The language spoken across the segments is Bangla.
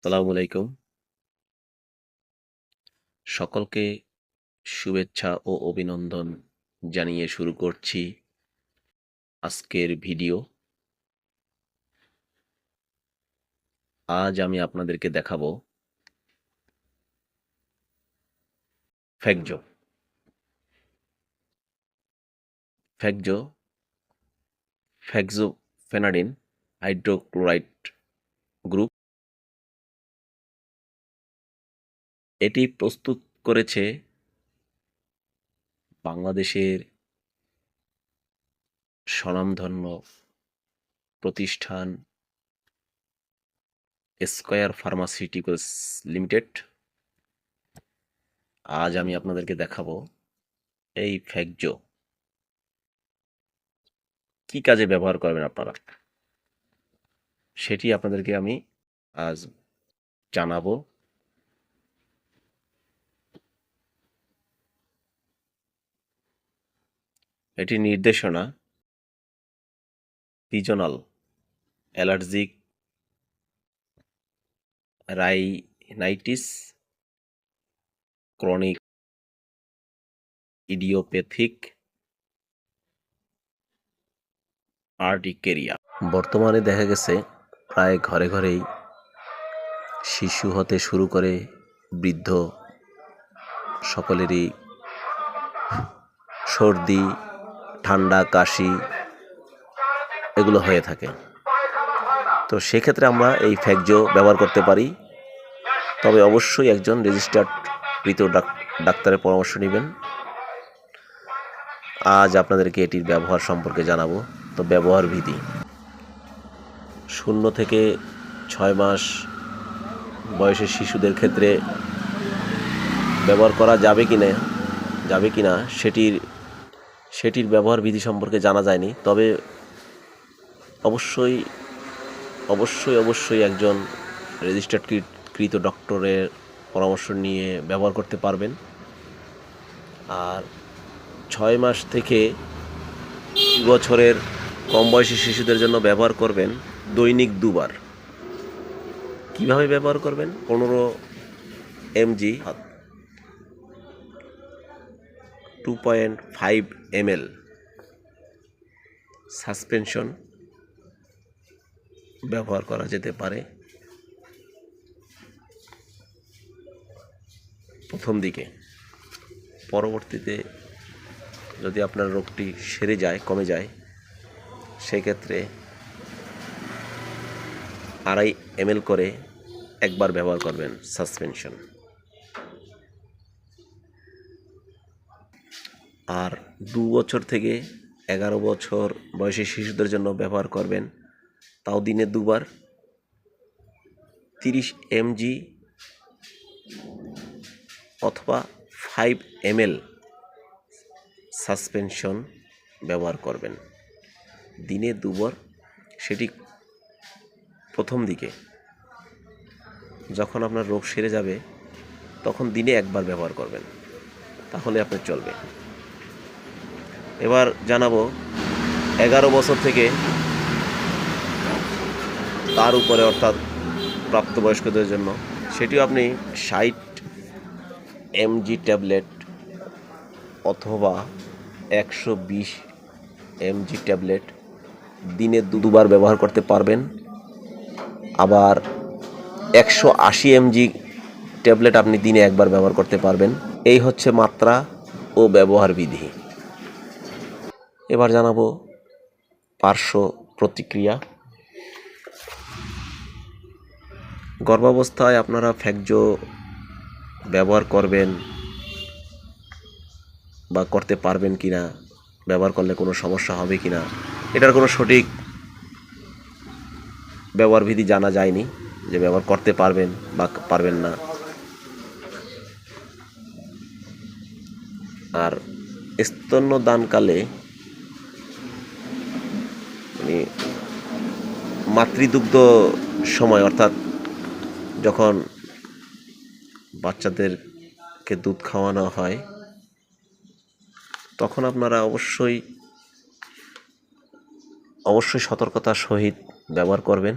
আসসালামু আলাইকুম। সকলকে শুভেচ্ছা ও অভিনন্দন জানিয়ে শুরু করছি আজকের ভিডিও। আজ আমি আপনাদেরকে দেখাবো ফ্যাকজো। ফ্যাকজো ফ্যাকজো ফেনাডিন হাইড্রোক্লোরাইড এটি প্রস্তুত করেছে বাংলাদেশের স্বনামধন্য প্রতিষ্ঠান স্কয়ার ফার্মাসিউটিক্যালস লিমিটেড। আজ আমি আপনাদেরকে দেখাবো এই ফ্যাকজো কি কাজে ব্যবহার করবেন আপনারা? সেটি আপনাদেরকে আমি আজ জানাব। এটি নির্দেশনা seasonal allergic rhinitis, chronic idiopathic urticaria. বর্তমানে দেখা গেছে প্রায় ঘরে ঘরেই শিশু হতে শুরু করে বৃদ্ধ, সকলেরই সর্দি ঠান্ডা, কাশি এগুলো হয়ে থাকে। তো সেক্ষেত্রে আমরা এই ফ্যাকজো ব্যবহার করতে পারি। তবে অবশ্যই একজন রেজিস্টার্ড কৃত ডাক্তারের পরামর্শ নেবেন। আজ আপনাদেরকে এটির ব্যবহার সম্পর্কে জানাব। তো ব্যবহার বিধি। শূন্য থেকে ছয় মাস বয়সের শিশুদের ক্ষেত্রে ব্যবহার করা যাবে কি না যাবে কি না সেটির সেটির ব্যবহার বিধি সম্পর্কে জানা যায়নি। তবে অবশ্যই অবশ্যই অবশ্যই একজন রেজিস্টার্ড কৃত ডক্টরের পরামর্শ নিয়ে ব্যবহার করতে পারবেন। আর ছয় মাস থেকে বছরের কম বয়সী শিশুদের জন্য ব্যবহার করবেন দৈনিক দুবার। কীভাবে ব্যবহার করবেন? পনেরো mg two point five ml suspension ব্যবহার করা যেতে পারে। প্রথম দিকে। পরবর্তীতে যদি আপনার রোগটি সেরে যায়, কমে যায়, সেক্ষেত্রে আড়াই এমএল করে একবার ব্যবহার করবেন সাসপেনশন আর দু বছর থেকে এগারো বছর বয়সী শিশুদের জন্য ব্যবহার করবেন। তাও দিনে দুবার। তিরিশ এমজি অথবা ফাইভ এমএল সাসপেনশন ব্যবহার করবেন। দিনে দুবার, সেটি প্রথম দিকে। যখন আপনার রোগ সেরে যাবে, তখন দিনে একবার ব্যবহার করবেন। তাহলে আপনার চলবে। এবার জানাব, এগারো বছর থেকে তার উপরে অর্থাৎ প্রাপ্তবয়স্কদের জন্য। সেটিও আপনি ষাট এমজি ট্যাবলেট অথবা একশো বিশ এমজি ট্যাবলেট দিনে দুবার ব্যবহার করতে পারবেন। আবার একশো আশি এমজি ট্যাবলেট আপনি দিনে একবার ব্যবহার করতে পারবেন। এই হচ্ছে মাত্রা ও ব্যবহার বিধি। এবার জানাব পার্শ্ব প্রতিক্রিয়া। গর্ভাবস্থায় আপনারা ফ্যাকজো ব্যবহার করবেন বা করতে পারবেন কি না ব্যবহার করলে কোনো সমস্যা হবে কি না এটার কোনো সঠিক ব্যবহার বিধি জানা যায়নি যে ব্যবহার করতে পারবেন বা পারবেন না। আর স্তন্যদানকালে মানে মাতৃদুগ্ধ সময়, অর্থাৎ যখন বাচ্চাদেরকে দুধ খাওয়ানো হয়, তখন আপনারা অবশ্যই অবশ্যই সতর্কতার সহিত ব্যবহার করবেন।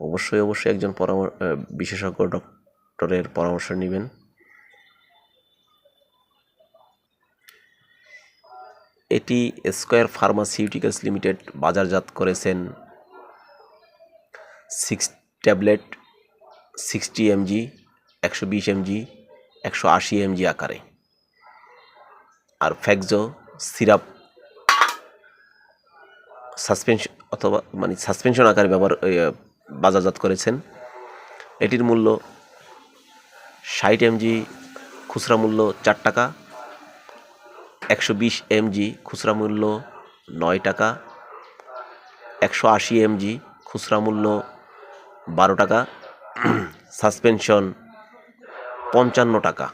অবশ্যই অবশ্যই একজন পরামর্শ বিশেষজ্ঞ ডক্টরের পরামর্শ নেবেন। এটি স্কয়ার ফার্মাসিউটিক্যালস লিমিটেড বাজারজাত করেছেন সিক্স ট্যাবলেট সিক্সটি এমজি, একশো বিশ এমজি, একশো আশি এমজি আকারে। আর ফ্যাক্সো সিরাপ সাসপেনশন অথবা মানে সাসপেনশন আকারে ব্যবহার বাজারজাত করেছেন। এটির মূল্য ষাট এমজি, খুচরা মূল্য চার টাকা একশো বিশ এমজি খুচরা মূল্য নয় টাকা। একশো আশি এমজি খুচরা মূল্য বারো টাকা। সাসপেনশন পঞ্চান্ন টাকা।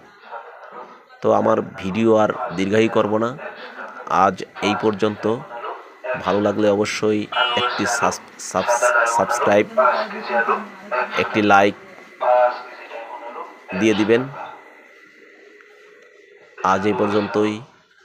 তো আমার ভিডিও আর দীর্ঘায়ী করব না। আজ এই পর্যন্ত। ভালো লাগলে অবশ্যই একটি সাবস্ক্রাইব, একটি লাইক দিয়ে দিবেন। আজ এই পর্যন্তই।